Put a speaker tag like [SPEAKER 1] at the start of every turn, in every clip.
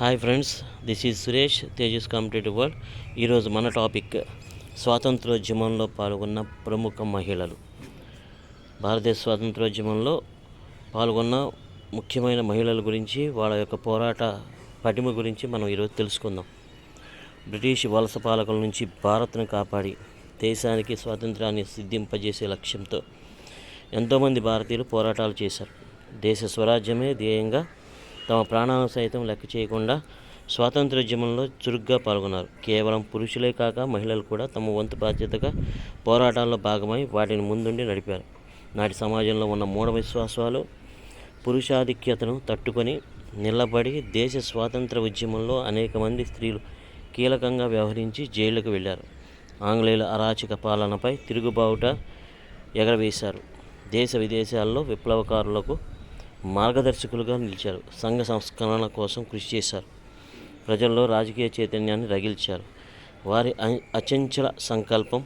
[SPEAKER 1] Hi friends this is Suresh Tejas competitive world. ఈరోజు మన topic స్వాతంత్రోద్యమంలో పాల్గొన్న ప్రముఖ మహిళలు. భారతదేశ స్వాతంత్రోద్యమంలో పాల్గొన్న ముఖ్యమైన మహిళల గురించి వాళ్ళ యొక్క పోరాట పటిమ గురించి మనం ఈరోజు తెలుసుకుందాం. బ్రిటిష్ వలస పాలకుల నుంచి భారత్ను కాపాడి దేశానికి స్వాతంత్రాన్ని సిద్ధింపజేసే లక్ష్యంతో ఎంతోమంది భారతీయులు పోరాటాలు చేశారు. దేశ స్వరాజ్యమే ధ్యేయంగా తమ ప్రాణాలను సైతం లెక్క చేయకుండా స్వాతంత్రోద్యమంలో చురుగ్గా పాల్గొన్నారు. కేవలం పురుషులే కాక మహిళలు కూడా తమ వంతు బాధ్యతగా పోరాటాల్లో భాగమై వాటిని ముందుండి నడిపారు. నాటి సమాజంలో ఉన్న మూఢ విశ్వాసాలు పురుషాధిక్యతను తట్టుకొని నిలబడి దేశ స్వాతంత్ర ఉద్యమంలో అనేక మంది స్త్రీలు కీలకంగా వ్యవహరించి జైలుకు వెళ్ళారు. ఆంగ్లేయుల అరాచక పాలనపై తిరుగుబావుట ఎగరవేశారు. దేశ విదేశాల్లో విప్లవకారులకు మార్గదర్శకులుగా నిలిచారు. సంఘ సంస్కరణ కోసం కృషి చేశారు. ప్రజల్లో రాజకీయ చైతన్యాన్ని రగిల్చారు. వారి అచంచల సంకల్పం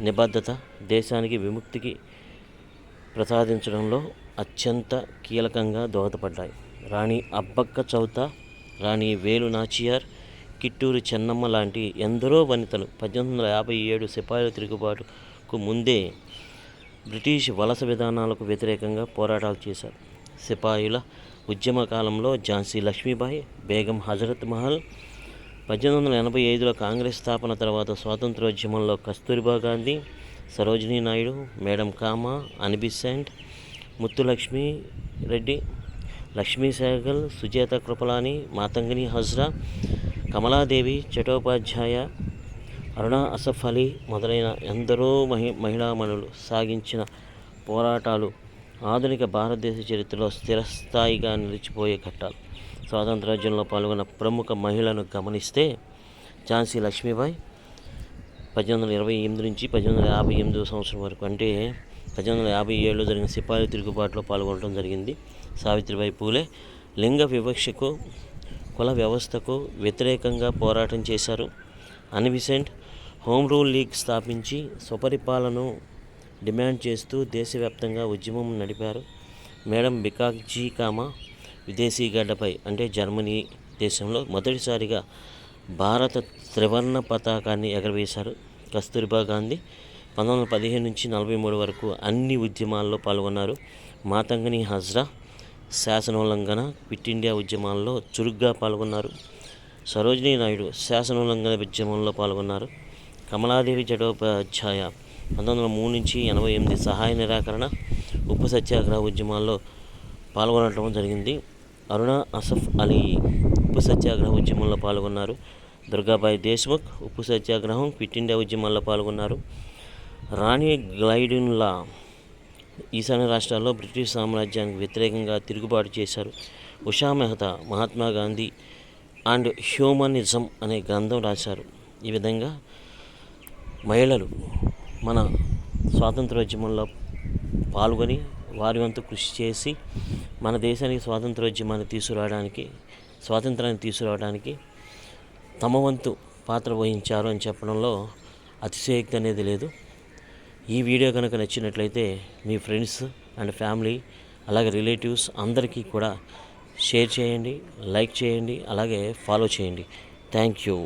[SPEAKER 1] నిబద్ధత దేశానికి విముక్తికి ప్రసాదించడంలో అత్యంత కీలకంగా దోహదపడ్డాయి. రాణి అబ్బక్క చౌత రాణి వేలు నాచియార్ కిట్టూరు చెన్నమ్మ లాంటి ఎందరో వనితలు పద్దెనిమిది వందల యాభై ఏడు సిపాయిల తిరుగుబాటుకు ముందే బ్రిటిష్ వలస విధానాలకు వ్యతిరేకంగా పోరాటాలు చేశారు. సిపాయిల ఉద్యమ కాలంలో ఝాన్సీ లక్ష్మీబాయి బేగం హజరత్ మహల్ పద్దెనిమిది వందల ఎనభై ఐదులో కాంగ్రెస్ స్థాపన తర్వాత స్వాతంత్రోద్యమంలో Kasturba Gandhi Sarojini Naidu madam Cama Annie Besant Muthulakshmi Reddy Lakshmi Sehgal Sucheta Kripalani Matangini Hazra Kamaladevi Chattopadhyay Aruna Asaf Ali మొదలైన ఎందరో మహి మహిళామణులు సాగించిన పోరాటాలు ఆధునిక భారతదేశ చరిత్రలో స్థిరస్థాయిగా నిలిచిపోయే ఘట్టాలు. స్వాతంత్రోద్యమంలో పాల్గొన్న ప్రముఖ మహిళను గమనిస్తే ఝాన్సీ లక్ష్మీబాయి పద్దెనిమిది వందల ఇరవై ఎనిమిది నుంచి పద్దెనిమిది వందల యాభై ఎనిమిదో సంవత్సరం వరకు అంటే పద్దెనిమిది వందల యాభై ఏడులో జరిగిన సిపాయి తిరుగుబాటులో పాల్గొనడం జరిగింది. సావిత్రిబాయి పూలే లింగ వివక్షకు కుల వ్యవస్థకు వ్యతిరేకంగా పోరాటం చేశారు. అన్విసెంట్ హోమ్ రూల్ లీగ్ స్థాపించి స్వపరిపాలన డిమాండ్ చేస్తూ దేశవ్యాప్తంగా ఉద్యమం నడిపారు. మేడం బికాజీ కామా విదేశీ గడ్డపై అంటే జర్మనీ దేశంలో మొదటిసారిగా భారత త్రివర్ణ పతాకాన్ని ఎగరవేశారు. కస్తూరిబా గాంధీ పంతొమ్మిది వందల పదిహేను నుంచి నలభై మూడు వరకు అన్ని ఉద్యమాల్లో పాల్గొన్నారు. మాతంగిని హజ్రా శాసనోల్లంఘన క్విట్ ఇండియా ఉద్యమాల్లో చురుగ్గా పాల్గొన్నారు. సరోజినీ నాయుడు శాసనోల్లంఘన ఉద్యమంలో పాల్గొన్నారు. కమలాదేవి జడోపాధ్యాయ పంతొమ్మిది వందల మూడు నుంచి ఎనభై ఎనిమిది సహాయ నిరాకరణ ఉప్పు సత్యాగ్రహ ఉద్యమాల్లో పాల్గొనడం జరిగింది. అరుణ అసఫ్ అలీ ఉప్పు సత్యాగ్రహ ఉద్యమంలో పాల్గొన్నారు. దుర్గాబాయి దేశ్ముఖ్ ఉప్పు సత్యాగ్రహం క్విట్ ఇండియా ఉద్యమాల్లో పాల్గొన్నారు. రాణి గ్లైడిన్లా ఈశాన్య రాష్ట్రాల్లో బ్రిటిష్ సామ్రాజ్యానికి వ్యతిరేకంగా తిరుగుబాటు చేశారు. ఉషా మెహతా మహాత్మా గాంధీ అండ్ హ్యూమనిజం అనే గ్రంథం రాశారు. ఈ విధంగా మహిళలు మన స్వాతంత్రోద్యమంలో పాల్గొని వారి వంతు కృషి చేసి మన దేశానికి స్వాతంత్రోద్యమాన్ని తీసుకురావడానికి స్వాతంత్రాన్ని తీసుకురావడానికి తమ వంతు పాత్ర వహించారు అని చెప్పడంలో అతిశయోక్తి అనేది లేదు. ఈ వీడియో కనుక నచ్చినట్లయితే మీ ఫ్రెండ్స్ అండ్ ఫ్యామిలీ అలాగే రిలేటివ్స్ అందరికీ కూడా షేర్ చేయండి లైక్ చేయండి అలాగే ఫాలో చేయండి. Thank you.